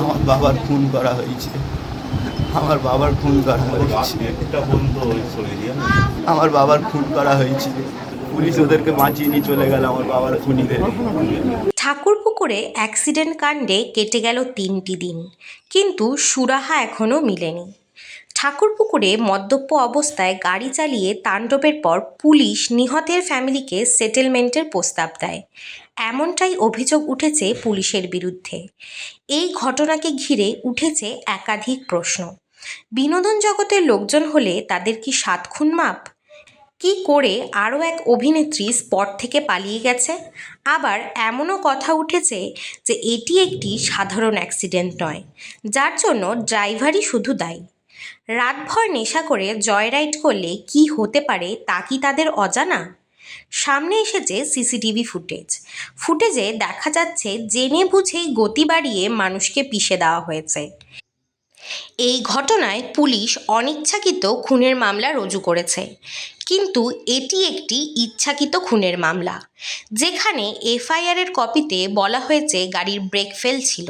আমার বাবার খুন করা হয়েছে। আমার বাবার খুন করা হয়েছে। আমার বাবার খুন করা হয়েছে। পুলিশ ওদেরকে বাঁচিয়ে নিয়ে চলে গেল আমার বাবার খুনিদের। ঠাকুরপুকুরে অ্যাক্সিডেন্ট কাণ্ডে কেটে গেল তিনটি দিন। কিন্তু সুরাহা এখনও মিলেনি। ঠাকুরপুকুরে মদ্যপ অবস্থায় গাড়ি চালিয়ে তাণ্ডবের পর পুলিশ নিহতের ফ্যামিলিকে সেটেলমেন্টের প্রস্তাব দেয়। এমনটাই অভিযোগ উঠেছে পুলিশের বিরুদ্ধে। এই ঘটনাকে ঘিরে উঠেছে একাধিক প্রশ্ন। বিনোদন জগতের লোকজন হলে তাদের কি সাত মাপ? কি করে আরও এক অভিনেত্রী স্পট থেকে পালিয়ে গেছে? আবার এমনও কথা উঠেছে যে এটি একটি সাধারণ অ্যাক্সিডেন্ট নয়, যার জন্য ড্রাইভারই শুধু দায়ী। রাতভর নেশা করে জয়রাইড করলে কি হতে পারে তা কি তাদের অজানা? সামনে এসেছে সিসিটিভি ফুটেজ। ফুটেজে দেখা যাচ্ছে জেনে বুঝেই গতি বাড়িয়ে মানুষকে পিষে দেওয়া হয়েছে। এই ঘটনায় পুলিশ অনিচ্ছাকৃত খুনের মামলা রুজু করেছে। কিন্তু এটি একটি ইচ্ছাকৃত খুনের মামলা যেখানে এফআইআরের কপিতে বলা হয়েছে গাড়ির ব্রেক ফেল ছিল।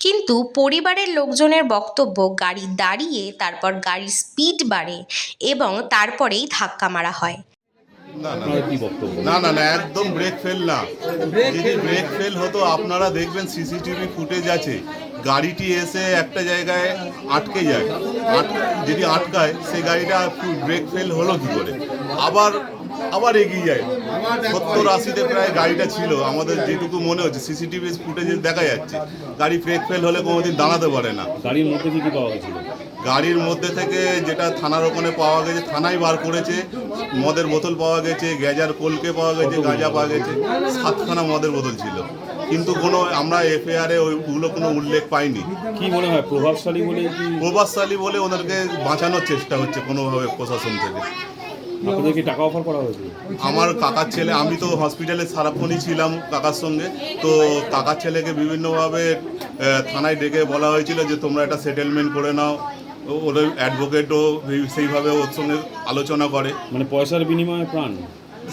কিন্তু পরিবারের লোকজনের বক্তব্য গাড়ি দাঁড়িয়ে তারপর গাড়ির স্পিড বাড়ে এবং তারপরেই ধাক্কা মারা হয়। না না না একদম ব্রেক ফেল না। যদি ব্রেক ফেল হতো আপনারা দেখবেন সিসিটিভি ফুটেজ আছে। গাড়িটি এসে একটা জায়গায় আটকে যায়। আট যদি আটকায় সেই গাড়িটা ব্রেক ফেল হলো কি করে? আবার আবার এগিয়ে যায়। সত্তর আশিতে প্রায় গাড়িটা ছিল। আমাদের যেটুকু মনে হচ্ছে সিসিটিভি ফুটেজে দেখা যাচ্ছে। গাড়ি ব্রেক ফেল হলে কোনোদিন দাঁড়াতে পারে না। গাড়ির মধ্যে কি কি পাওয়া গেছিল গাড়ির মধ্যে থেকে যেটা থানার ওখানে পাওয়া গেছে থানায় বার করেছে। মদের বোতল পাওয়া গেছে গ্যাজার কোলকে পাওয়া গেছে গাঁজা পাওয়া গেছে। সাতখানা মদের বোতল ছিল। কিন্তু কোনো আমরা এফআইআরে ওইগুলো কোনো উল্লেখ পাইনি। কি মনে হয় প্রভাবশালী বলে প্রভাবশালী বলে ওদেরকে বাঁচানোর চেষ্টা হচ্ছে কোনোভাবে প্রশাসন থেকে। আপনাদেরকে টাকা অফার করা হয়েছিল আমার কাকার ছেলে আমি তো হসপিটালে সারাক্ষণই ছিলাম কাকার সঙ্গে। তো কাকার ছেলেকে বিভিন্নভাবে থানায় ডেকে বলা হয়েছিল যে তোমরা একটা সেটেলমেন্ট করে নাও। ওদের অ্যাডভোকেটও সেইভাবে ওর সঙ্গে আলোচনা করে। মানে পয়সার বিনিময়ে প্রাণ।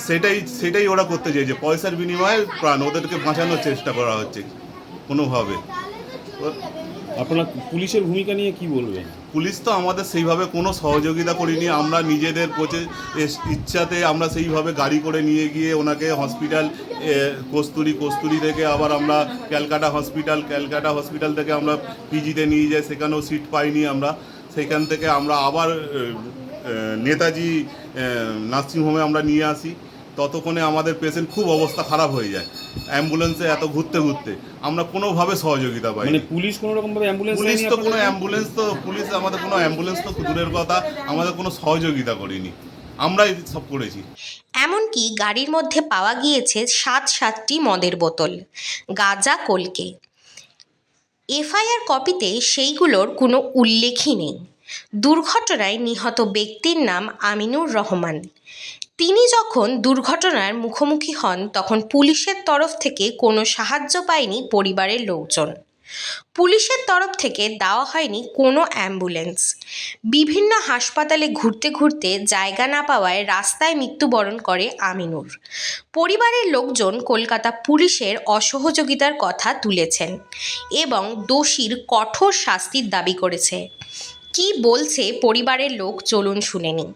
সেটাই সেটাই ওরা করতে চাইছে। পয়সার বিনিময়ে প্রাণ ওদেরকে বাঁচানোর চেষ্টা করা হচ্ছে কোনোভাবে। আপনার পুলিশের ভূমিকা নিয়ে কি বলবেন? পুলিশ তো আমাদের সেইভাবে কোনো সহযোগিতা করিনি। আমরা নিজেদের কোচে ইচ্ছাতে আমরা সেইভাবে গাড়ি করে নিয়ে গিয়ে ওনাকে হসপিটাল কস্তুরি কস্তুরি থেকে আবার আমরা ক্যালকাটা হসপিটাল ক্যালকাটা হসপিটাল থেকে আমরা পিজিতে নিয়ে যাই সেখানেও সিট পাইনি আমরা। সেখান থেকে আমরা আবার নেতাজি নার্সিংহোমে আমরা নিয়ে আসি। ততক্ষণে আমাদের পেশেন্ট খুব অবস্থা খারাপ হয়ে যায়। অ্যাম্বুলেন্সে এত ঘুরতে ঘুরতে। আমরা কোনোভাবে সহযোগিতা পাই মানে পুলিশ কোনো রকম ভাবে অ্যাম্বুলেন্স পুলিশ তো কোনো অ্যাম্বুলেন্স তো পুলিশ আমাদের কোনো অ্যাম্বুলেন্স তো দূরের কথা। আমাদের কোনো সহযোগিতা করিনি। আমরাই সব করেছি। এমনকি গাড়ির মধ্যে পাওয়া গিয়েছে সাত সাতটি মদের বোতল। গাঁজা কলকে। এফআইআর কপিতে সেইগুলোর কোনো উল্লেখই নেই। দুর্ঘটনায় নিহত ব্যক্তির নাম আমিনুর রহমান। তিনি যখন দুর্ঘটনার মুখোমুখি হন, তখন পুলিশের তরফ থেকে কোনো সাহায্য পায়নি পরিবারের লোকজন। পুলিশের তরফ থেকে দেওয়া হয়নি কোনো অ্যাম্বুলেন্স। বিভিন্ন হাসপাতালে ঘুরতে ঘুরতে জায়গা না পাওয়ায় রাস্তায় মৃত্যুবরণ করে আমিনুর। পরিবারের লোকজন কলকাতা পুলিশের অসহযোগিতার কথা তুলেছেন এবং দোষীর কঠোর শাস্তির দাবি করেছে। কি বলছে পরিবারের লোক? চলুন শুনে নিই।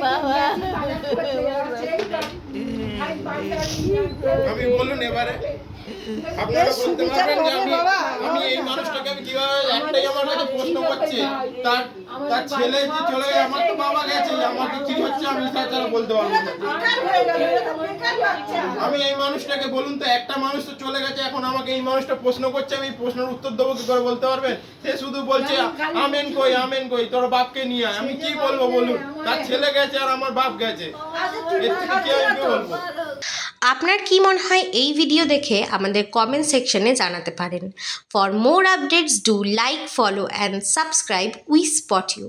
না। আমি বলুন এবারে। আপনারা বলতে পারবেন যে আমি আমি এই মানুষটাকে আমি কীভাবে একটাই আমার কাছে প্রশ্ন করছে? তার তার ছেলে যে চলে আমার তো বাবা গেছে আমাকে কি হচ্ছে আমি তাছাড়া বলতে পারব আমি এই মানুষটাকে বলুন তো একটা মানুষ তো চলে গেছে এখন আমাকে এই মানুষটা প্রশ্ন করছে আমি প্রশ্নের উত্তর দেবো কি করে বলতে পারবেন? সে শুধু বলছে আমেন কই আমেন কই তোর বাপকে নিয়ে আয়। আমি কি বলব বলুন? তার ছেলে গেছে আর আমার বাপ গেছে। এর থেকে কি আমি কি বলব? আপনার কি মনে হয় এই ভিডিও দেখে আমাদের কমেন্ট সেকশনে জানাতে পারেন। For more updates do like follow and subscribe we spot you